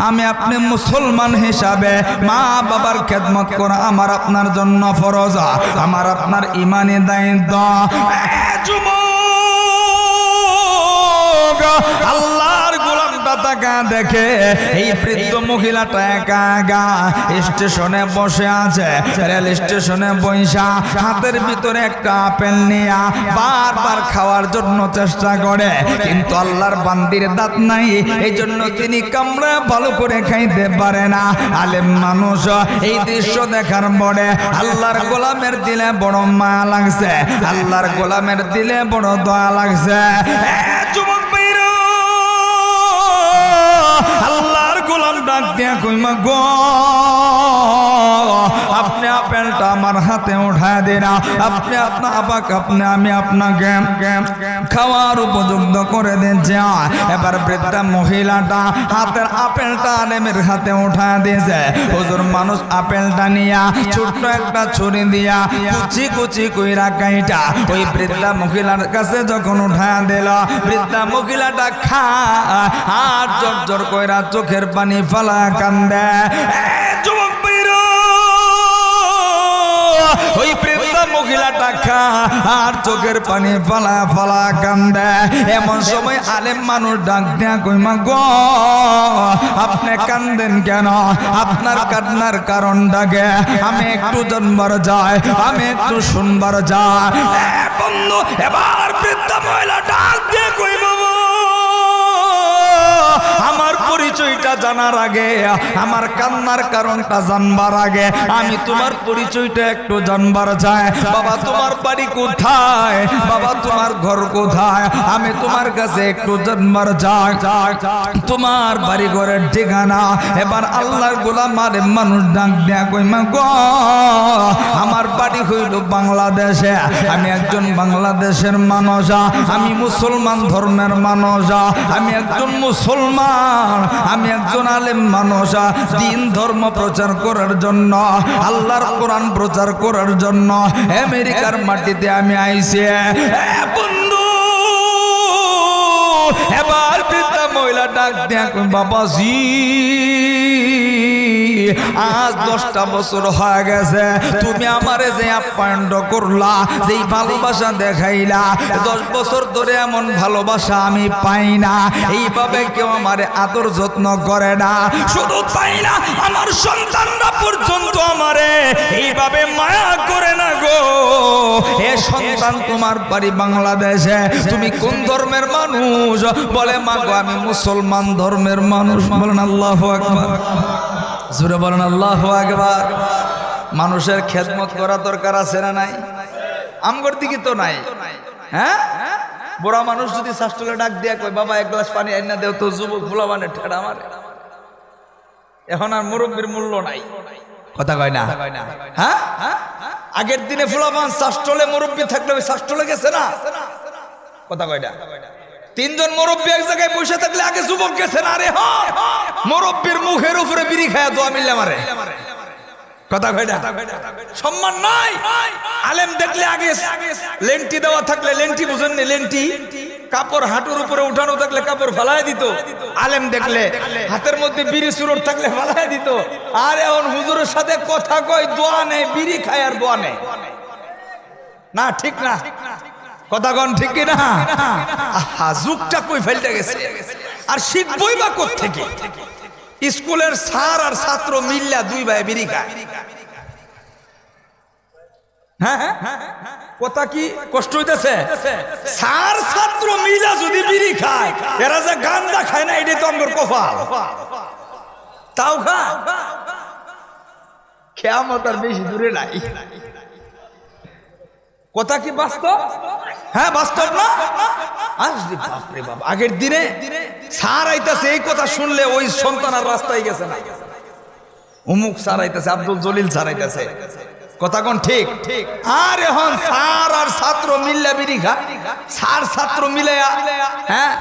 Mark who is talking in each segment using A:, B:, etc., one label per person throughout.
A: আমি আপনি মুসলমান হিসাবে মা বাবার খেদমত করা আমার আপনার জন্য ফরজা। আমার আপনার ইমানে দায়িত্ব। যুবক, তাকা দেখে এই বৃদ্ধ মহিলাটা একা একা স্টেশনে বসে আছে, রেল স্টেশনে বৈশা হাতের ভিতরে একটা আপেল নিয়ে বারবার খাওয়ার জন্য চেষ্টা করে, কিন্তু আল্লাহর বান্দির দাঁত নাই এই জন্য তিনি কামড়ে ভালো করে খাইতে পারে না। আলেম মানুষ, এই দৃশ্য দেখার পরে আল্লাহর গোলামের দিলে বড় মায়া লাগছে, আল্লাহর গোলামের দিলে বড় দয়া লাগছে। ডাক দিয়া কইমা গো আপেলটা আমার হাতে উঠায় দিন আপনি আপনা আবাক আপনি আমি আপনাকে খাওয়ার উপযুক্ত করে দিচ্ছে এবার বৃদ্ধা মহিলাটা হাতের আপেলটা আলেমের হাতে উঠায় দিয়েছে। হুজুর মানুষ আপেলটা নিয়া ছোট্ট একটা ছুরি দিয়া কুচি কুচি কইরা কাইটা ওই বৃদ্ধা মহিলার কাছে যখন উঠায় দিল, বৃদ্ধা মহিলাটা খা আর জোর জোর কইরা চোখের পানি ফালা কান্দে। এ মহিলাটা খা আর চোখের পানি ফলা ফলা কান্দে। এমন সময় আলেম মানুষ ডাক দেয়া আপনি কান্দেন কেন? আপনার কান্নার কারণ ডাকে। আমি একটু জন্মার যাই, আমি একটু শুনবার যাই। বন্ধু, এবার মহিলা ডাক দিয়ে পরিচয়টা জানার আগে, আমার কান্নার কারণটা জানবার আগে, আমি তোমার পরিচয়টা একটু জানবার চাই। বাবা, তোমার বাড়ি কোথায়? বাবা, তোমার ঘর কোথায়? আমি তোমার কাছে একটু জানবার চাই। তোমার বাড়ি ঘরের ঠিকানা, এবার আল্লাহর গোলাম আরে মানুষ ডাক দেয়া কইমা গো, আমার বাড়ি হইল বাংলাদেশে। আমি একজন বাংলাদেশের মানুষ, আমি মুসলমান ধর্মের মানুষ, আমি একজন মুসলমান আমি একজন আলেম মানুষ দিন ধর্ম প্রচার করার জন্য, আল্লাহর কোরআন প্রচার করার জন্য আমেরিকার মাটিতে আমি আইসি বন্ধু, এবার মহিলা ডাক দেখ বাবাজি, আজ দশটা বছর হয়ে গেছে, তুমি আমারে যে আপ্যায়ন করলা, যেই ভালোবাসা দেখাইলা, দশ বছর ধরে এমন ভালোবাসা আমি পাই না, এইভাবে কেউ আমারে আদর যত্ন করে না শুধু পাই না, আমার সন্তানরা পর্যন্ত আমারে এইভাবে মায়া সন্তান তোমার বাড়ি বাংলাদেশে। তুমি কোন ধর্মের মানুষ? বলে, মা গো, আমি মুসলমান ধর্মের মানুষ। বলেন, আল্লাহ জুড়ে বলেন, আল্লাহ আকবার। মানুষের খেদমত করা দরকার আছে না নাই? আমগর দিকে তো নাই। হ্যাঁ? বুড়া মানুষ যদি শাস্ত্রলে ডাক দিয়া কয়, বাবা, এক গ্লাস পানি আইনা দেও, তো যুবক ফুলা মানে ঠেড়া মারে। এখন আর মুরব্বীর মূল্য নাই। কথা কয় না? হ্যাঁ? আগের দিনে ফুলাফান শাস্ত্রলে মুরব্বী থাকলে ওই গেছে না? কথা কয়টা তিনজন মুরব্বী এক জায়গায় বসে থাকলে আগে যুবক গেছে না রে মুরব্বীর মুখের উপরে বিড়ি খায় দোয়া মিললে মারে কথা সম্মান নাই। আলেম দেখলে আগে লেন্টি দেওয়া থাকলে লেন্টি বুঝেননি লেন্টি? কাপড় হাঁটুর উপরে উঠানো থাকলে কাপড় ফালাই দিত। আলেম দেখলে, হাতের মধ্যে বিড়ি সুরট থাকলে ফালাই দিত। আর এখন হুজুরের সাথে কথা কয়, দোয়া নেই, বিড়ি খায় আর দোয়া নেই। না, ঠিক না। কথা কন ঠিক কি না? আহা, যুগটা কই ফেলতে গেছে? আর শিখবই বা থেকে স্কুলের স্যার আর ছাত্র মিল্লা দুই ভাই বিড়ি খায়। হ্যাঁ হ্যাঁ। কথা কি কষ্ট হইতেছে? স্যার ছাত্র মিলা যদি বিড়ি খায় গান্দা খায় না তাও দূরে নাই। কথা কি বাস্তব? হ্যাঁ বাস্তব না? আগের দিনে সার আইতাছে, এই কথা শুনলে ওই সন্তান আর রাস্তায় গেছে না। অমুক সার আইতাছে, আব্দুল জলিল সার আইতাছে। কথা কোন ঠিক? আর এখন সার আর ছাত্র মিল্লা বিড়ি সার ছাত্র মিলে হ্যাঁ?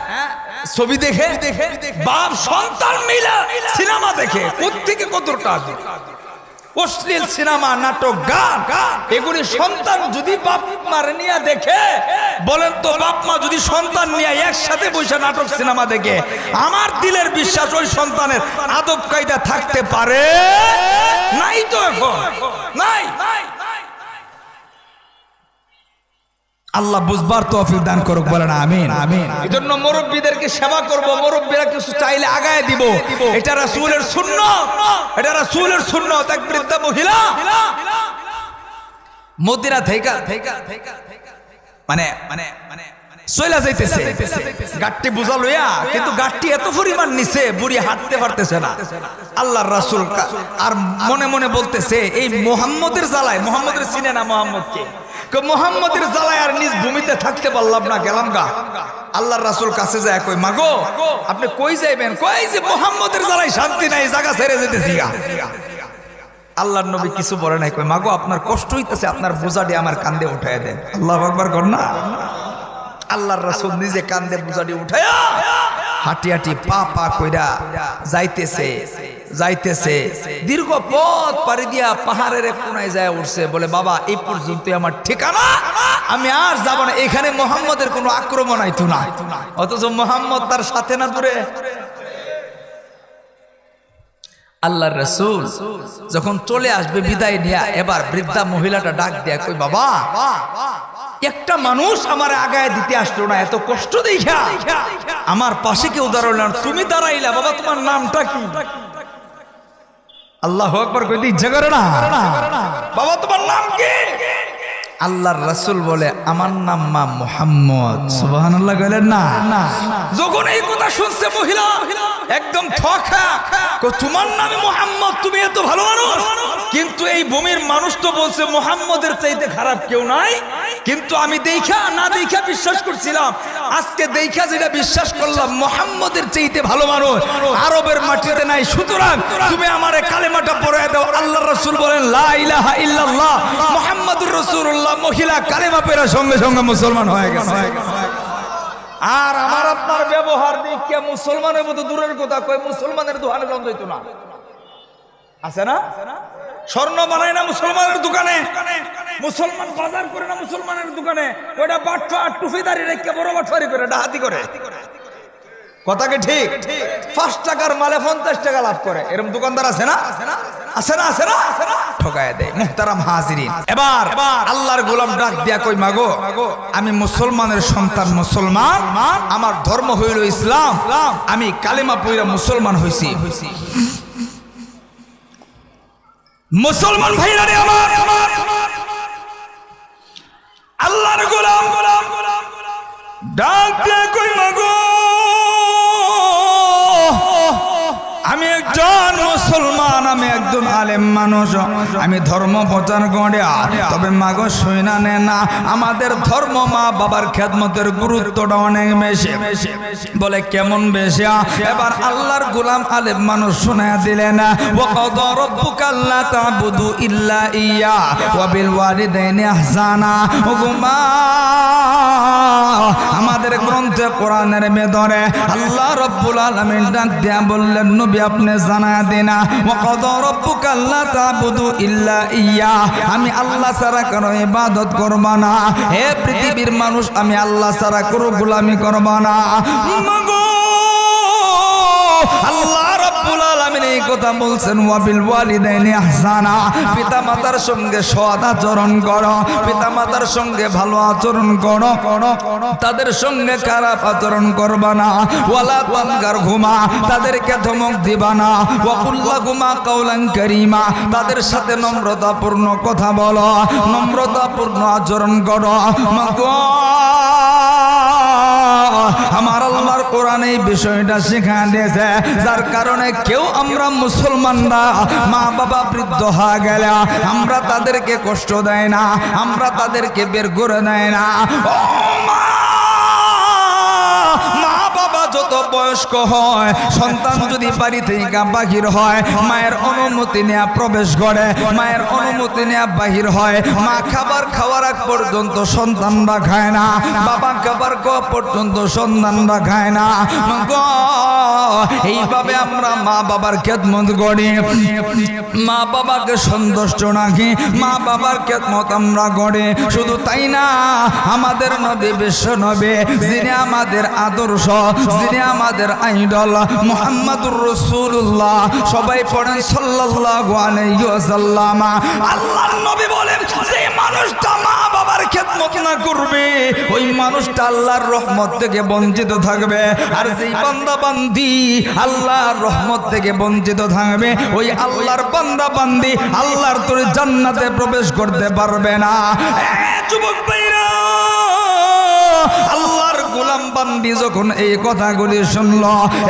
A: ছবি দেখে? দেখে বাপ সন্তান মিলে, সিনেমা দেখে। কোথেকে কত টাকা অশ্লীল সিনেমা, নাটক, গান। এগুলি সন্তান যদি বাপ মার নিয়ে দেখে, বলেন তো বাপ মা যদি সন্তান নিয়ে একসাথে বসে নাটক, সিনেমা দেখে, আমার দিলের বিশ্বাস ওই সন্তানের আদব কায়দা থাকতে পারে? নাই তো এখন। নাই। আল্লাহ বুঝবার তৌফিক দান করুক বলেন আমিন। আমিন। এই জন্য মুরব্বীদেরকে সেবা করব মুরব্বীরা কিছু চাইলে আগায় দিব। এটা রাসূলের সুন্নাত। এটা রাসূলের সুন্নাত এক বৃদ্ধা মহিলা। মদিনা থেকে মানে মানে মানে চইলা যাইতেছে। গাটটি বুঝা লইয়া কিন্তু গাটটি এত পরিমাণ নিছে বুড়ি হাঁটতে পারতেছে না। আল্লাহর রাসূল আর মনে মনে বলতেছে এই মোহাম্মদের জ্বালায় মোহাম্মদের চিনে না মোহাম্মদকে। কে মোহাম্মদের জ্বালায় আর নিজ ভূমিতে থাকতে পারলাম না, গেলাম গা। আল্লাহর রাসুল কাছে যায় কই মাগো, আপনি কই যাইবেন? কই যে মোহাম্মদের জ্বালায় শান্তি নাই, জায়গা ছেড়ে যেতেছি গা। আল্লাহর নবী কিছু বলে নাই কই মাগো, আপনার কষ্ট হইতেছে, আপনার বোঝাটি আমার কান্দে উঠায় দেন। আল্লাহ আকবার কর না। আল্লাহর রাসুল নিজে কান্দে বোঝাটি উঠায়া হাঁটি হাঁটি পা পা কইরা যাইতেছে। যাইতেছে। দীর্ঘ পথ পাড়ি দিয়া পাহাড়ের এক কোনায় যায় উঠছে, বলে, বাবা, এই পর্যন্ত আমার ঠিকানা? আমি আর যাব না। এখানে মোহাম্মদের কোনো আক্রমণ আইতো না। অথচ মোহাম্মদ তার সাথে না দূরে। আল্লাহর রসুল যখন চলে আসবে বিদায় নিয়ে, এবার বৃদ্ধা মহিলাটা ডাক দেয়া কই বাবা, একটা মানুষ আমার আগায় দিতে আসলো না, এত কষ্ট দেখা আমার পাশে কেউ দাঁড়াল না। তুমি দাঁড়াইলা, বাবা, তোমার নামটা কি? আল্লাহ একবার কই ইচ্ছা করে না। বাবা, তোমার নাম কি? আল্লাহর রাসূল বলে, আমার নাম মা মুহাম্মদ। সুবহানাল্লাহ কইলেন না। যখন এই কথা শুনছে মহিলা, একদম ঠকা। তোমার নামে মুহাম্মদ, তুমি এত ভালো মানুষ। কিন্তু এই ভূমির মানুষ তো বলছে, মোহাম্মদের চাইতে খারাপ কেউ নাই। কিন্তু আমি দেখা না দেখা বিশ্বাস করছিলাম। আজকে দেখা যেটা বিশ্বাস করলাম, মোহাম্মদের চাইতে ভালো মানুষ, আরবের মাটিতে নাই। সুতরাং তুমি আমারে কালেমাটা পড়ায় দাও। আল্লাহর রাসূল বলেন মুহাম্মাদুর রাসূলুল্লাহ, মহিলা কালেমা পেরা সঙ্গে সঙ্গে মুসলমান হয়ে গেছে। আর আমার আপনার ব্যবহার দেখে মুসলমানের মতো দূরের কথা কই মুসলমানের দোকানে যাওয়া যাইতো না। আছে না? স্বর্ণ বানায় না মুসলমানের দোকানে? মুসলমান বাজার করে না মুসলমানের দোকানে? ওইটা বাটফা টুফিদারি রেখে বড় বাটফারি করে ডাহাতি করে। কথা কি ঠিক? পাঁচ টাকার মালে পঞ্চাশ টাকা লাভ করে। এরকম দোকানদার আছে না? আছে না আছে না? ঠকায় দেয়। এবার আল্লাহর গোলাম ডাক দিয়া মাগো, আমি মুসলমানের সন্তান মুসলমান। আমার ধর্ম হইল ইসলাম। আমি কালিমা পইরা মুসলমান হইছি। মুসলমান ভাইরা রে আমার আল্লাহর গোলাম। ডাক দিয়ে কই মাগো? আমি একজন মুসলমান, আমি একজন আলেম মানুষ। আমি ধর্ম প্রচার করে তবে মাগো সইনা নে না। আমাদের ধর্ম মা বাবার খেদমতের গুরুত্বটা অনেক বেশি। বলে কেমন বেশি? এবার আল্লাহর গোলাম আলেম মানুষ শোনা দিলেন আমাদের গ্রন্থে কোরআনের মেদরে আল্লাহ রব্বুল আলামিন ডাক দিয়া বললেন, নবী, আপনি জানা দেনা ইল্লা ইয়া। আমি আল্লাহ সারা কারও ইবাদত করব না। হে পৃথিবীর মানুষ, আমি আল্লাহ ছাড়া কোনো গোলামি করব না। রাব্বুল আলামিন কথা বলছেন, ওয়াবিল ওয়ালিদাইনি ইহসানা পিতামাতার সঙ্গে সৎ আচরণ করো, পিতামাতার সঙ্গে ভালো আচরণ করো, তাদের সঙ্গে খারাপ আচরণ করবা না। ওয়ালা তানগার ঘুমা, তাদেরকে ধমক দিবা না। ওয়াকুল্লা ঘুমা কাউলান কারীমা, তাদের সাথে নম্রতাপূর্ণ কথা বলো, নম্রতাপূর্ণ আচরণ করো। আল্লাহর কোরআন এই বিষয়টা শেখা দিয়েছে। যার কারণে কেউ আমরা মুসলমানরা মা বাবা বৃদ্ধ হয়ে গেলে আমরা তাদেরকে কষ্ট দেয় না, আমরা তাদেরকে বের করে দেয় না। বয়স্ক হয়, সন্তান যদি বাড়ি থেকে বাহির হয়, মায়ের অনুমতি নেওয়া প্রবেশ করে, মায়ের অনুমতি নেওয়া বাহির হয়। মা খাবার খাওয়ার আগ পর্যন্ত সন্তানরা খায় না, বাবা খাবার খাওয়া পর্যন্ত সন্তানরা খায় না। এইভাবে আমরা মা বাবার খেদমত করি। মা বাবাকে সন্তুষ্ট রাখি, মা বাবার খেদমত আমরা গড়ে শুধু তাই না, আমাদের নবী বিশ্ব নবী, যিনি আমাদের আদর্শ, যিনি আমাদের আইডল মোহাম্মদুর রসুল্লাহ সবাই পড়েন সাল্লাল্লাহু আলাইহি ওয়াসাল্লাম। নবী বলেন, যে মানুষটা মা বাবার খেদমত না করবে, ওই মানুষটা আল্লাহর রহমত থেকে বঞ্চিত থাকবে। আর যেই বান্দা বান্দি আল্লাহর রহমত থেকে বঞ্চিত থাকবে, ওই আল্লাহর বান্দা বান্দি আল্লাহর তোর জান্নাতে প্রবেশ করতে পারবে না। যুবক ভাইরা! গোলাম যখন এই কথাগুলি শুনল,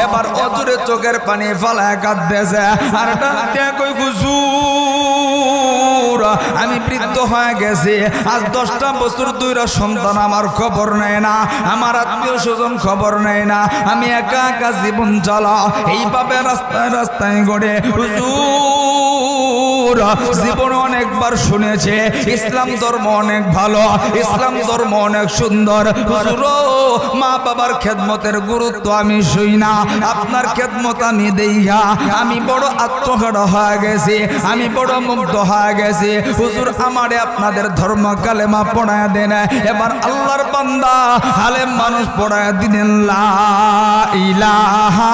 A: এবার অজুরে চোখের পানি ফালায় কাঁদতেছে। আর আমি বৃদ্ধ হয়ে গেছি। আজ দশটা বছর দুইটা সন্তান আমার খবর নেয় না। আমার আত্মীয় স্বজন খবর নেয় না। আমি একা একা জীবন চালা। এইভাবে রাস্তায় রাস্তায় গড়ে হুজুর জীবন অনেকবার শুনেছে, ইসলাম ধর্ম অনেক ভালো, ইসলাম ধর্ম অনেক সুন্দর। হুজুর মা বাবার খেদমতের গুরুত্ব আমি শুই না, আপনার খেদমত আমি দেইয়া আমি বড় আত্মহারা হয়ে গেছি, আমি বড় মুগ্ধ হয়ে গেছি। হুজুর আমারে আপনাদের ধর্ম কালেমা পড়ায় দেন, এবার আল্লাহর বান্দা হালেম মানুষ পড়ায় দিলেন, লা ইলাহা